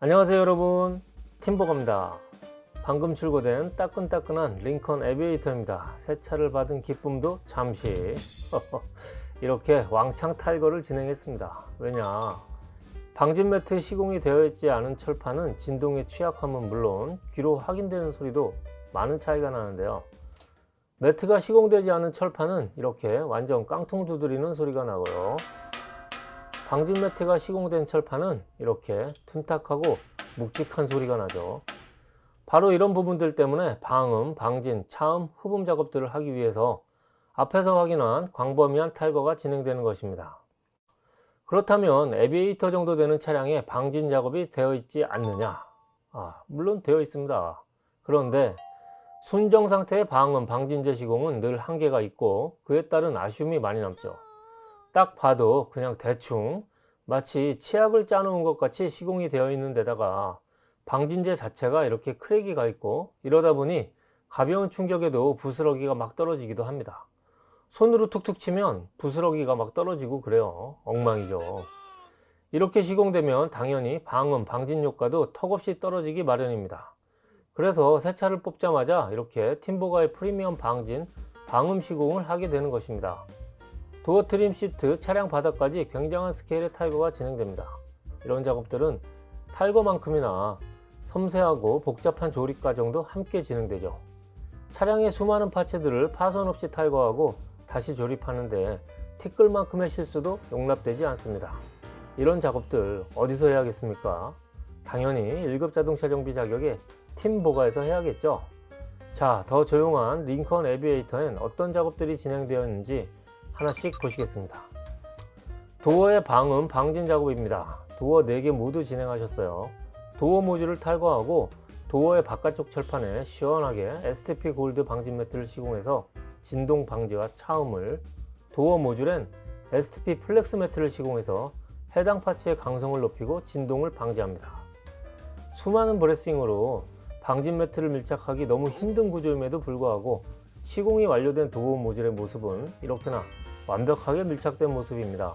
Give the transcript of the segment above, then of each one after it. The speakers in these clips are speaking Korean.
안녕하세요 여러분. 팀버거입니다. 방금 출고된 따끈따끈한 링컨 에비에이터입니다. 새 차를 받은 기쁨도 잠시. 이렇게 왕창 탈거를 진행했습니다. 왜냐? 방진 매트 시공이 되어 있지 않은 철판은 진동에 취약함은 물론 귀로 확인되는 소리도 많은 차이가 나는데요. 매트가 시공되지 않은 철판은 이렇게 완전 깡통 두드리는 소리가 나고요 방진 매트가 시공된 철판은 이렇게 둔탁하고 묵직한 소리가 나죠. 바로 이런 부분들 때문에 방음, 방진, 차음, 흡음 작업들을 하기 위해서 앞에서 확인한 광범위한 탈거가 진행되는 것입니다. 그렇다면 에비에이터 정도 되는 차량에 방진 작업이 되어 있지 않느냐? 아, 물론 되어 있습니다. 그런데 순정 상태의 방음, 방진제 시공은 늘 한계가 있고 그에 따른 아쉬움이 많이 남죠. 딱 봐도 그냥 대충 마치 치약을 짜놓은 것 같이 시공이 되어 있는 데다가 방진제 자체가 이렇게 크랙이 가 있고 이러다 보니 가벼운 충격에도 부스러기가 막 떨어지기도 합니다. 손으로 툭툭 치면 부스러기가 막 떨어지고 그래요. 엉망이죠. 이렇게 시공되면 당연히 방음, 방진 효과도 턱없이 떨어지기 마련입니다. 그래서 새 차를 뽑자마자 이렇게 팀버가의 프리미엄 방진, 방음 시공을 하게 되는 것입니다. 도어 트림 시트, 차량 바닥까지 굉장한 스케일의 탈거가 진행됩니다. 이런 작업들은 탈거만큼이나 섬세하고 복잡한 조립 과정도 함께 진행되죠. 차량의 수많은 파츠들을 파손 없이 탈거하고 다시 조립하는데 티끌만큼의 실수도 용납되지 않습니다. 이런 작업들 어디서 해야겠습니까? 당연히 1급 자동차 정비 자격의 팀 보가에서 해야겠죠. 자, 더 조용한 링컨 에비에이터엔 어떤 작업들이 진행되어 있는지 하나씩 보시겠습니다. 도어의 방음, 방진 작업입니다. 도어 4개 모두 진행하셨어요. 도어 모듈을 탈거하고 도어의 바깥쪽 철판에 시원하게 STP 골드 방진 매트를 시공해서 진동 방지와 차음을 도어 모듈엔 STP 플렉스 매트를 시공해서 해당 파츠의 강성을 높이고 진동을 방지합니다. 수많은 브레싱으로 방진 매트를 밀착하기 너무 힘든 구조임에도 불구하고 시공이 완료된 도어 모듈의 모습은 이렇게나 완벽하게 밀착된 모습입니다.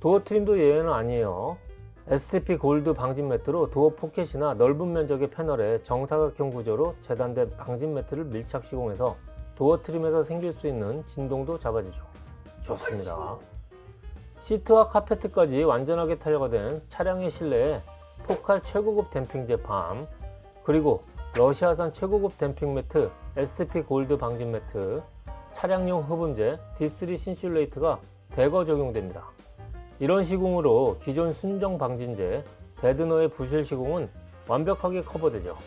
도어 트림도 예외는 아니에요. STP 골드 방진 매트로 도어 포켓이나 넓은 면적의 패널에 정사각형 구조로 재단된 방진 매트를 밀착 시공해서 도어 트림에서 생길 수 있는 진동도 잡아주죠. 좋습니다. 시트와 카페트까지 완전하게 탈거된 차량의 실내에 포칼 최고급 댐핑 제품 그리고 러시아산 최고급 댐핑 매트 STP 골드 방진 매트 차량용 흡음제 D3 신슐레이트가 대거 적용됩니다. 이런 시공으로 기존 순정 방진제 데드너의 부실 시공은 완벽하게 커버되죠.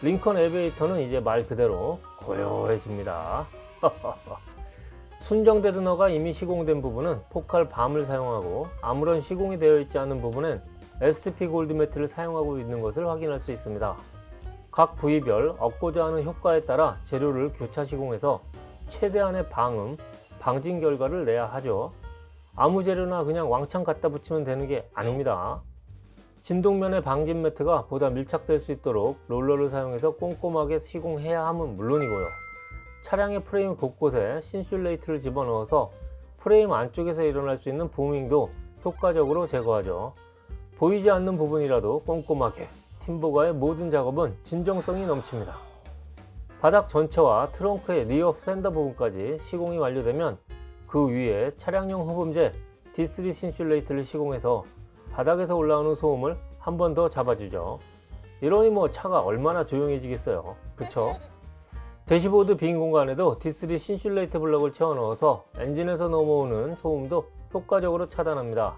링컨 에베이터는 이제 말 그대로 고요해집니다. 순정 데드너가 이미 시공된 부분은 포칼 밤을 사용하고 아무런 시공이 되어 있지 않은 부분엔 STP 골드 매트를 사용하고 있는 것을 확인할 수 있습니다. 각 부위별 얻고자 하는 효과에 따라 재료를 교차 시공해서 최대한의 방음, 방진 결과를 내야 하죠. 아무 재료나 그냥 왕창 갖다 붙이면 되는 게 아닙니다. 진동면의 방진 매트가 보다 밀착될 수 있도록 롤러를 사용해서 꼼꼼하게 시공해야 함은 물론이고요. 차량의 프레임 곳곳에 신슐레이트를 집어넣어서 프레임 안쪽에서 일어날 수 있는 부밍도 효과적으로 제거하죠. 보이지 않는 부분이라도 꼼꼼하게 팀보가의 모든 작업은 진정성이 넘칩니다. 바닥 전체와 트렁크의 리어 팬더 부분까지 시공이 완료되면 그 위에 차량용 흡음제 D3 신슐레이트를 시공해서 바닥에서 올라오는 소음을 한 번 더 잡아주죠. 이러니 뭐 차가 얼마나 조용해지겠어요. 그쵸? 대시보드 빈 공간에도 D3 신슐레이트 블럭을 채워 넣어서 엔진에서 넘어오는 소음도 효과적으로 차단합니다.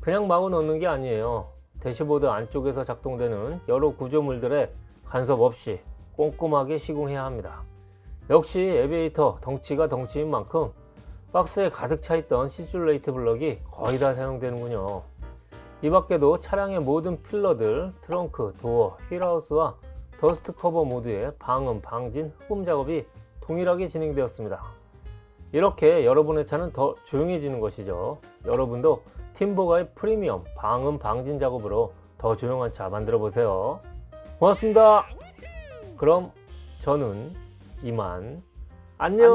그냥 마구 넣는 게 아니에요. 대시보드 안쪽에서 작동되는 여러 구조물들의 간섭 없이 꼼꼼하게 시공해야 합니다. 역시 에비에이터 덩치가 덩치인 만큼 박스에 가득 차 있던 시슐레이트 블럭이 거의 다 사용되는군요. 이 밖에도 차량의 모든 필러들, 트렁크, 도어, 휠하우스와 더스트 커버 모두의 방음, 방진, 흡음 작업이 동일하게 진행되었습니다. 이렇게 여러분의 차는 더 조용해지는 것이죠. 여러분도 팀버가의 프리미엄 방음, 방진 작업으로 더 조용한 차 만들어 보세요. 고맙습니다. 그럼 저는 이만 안녕.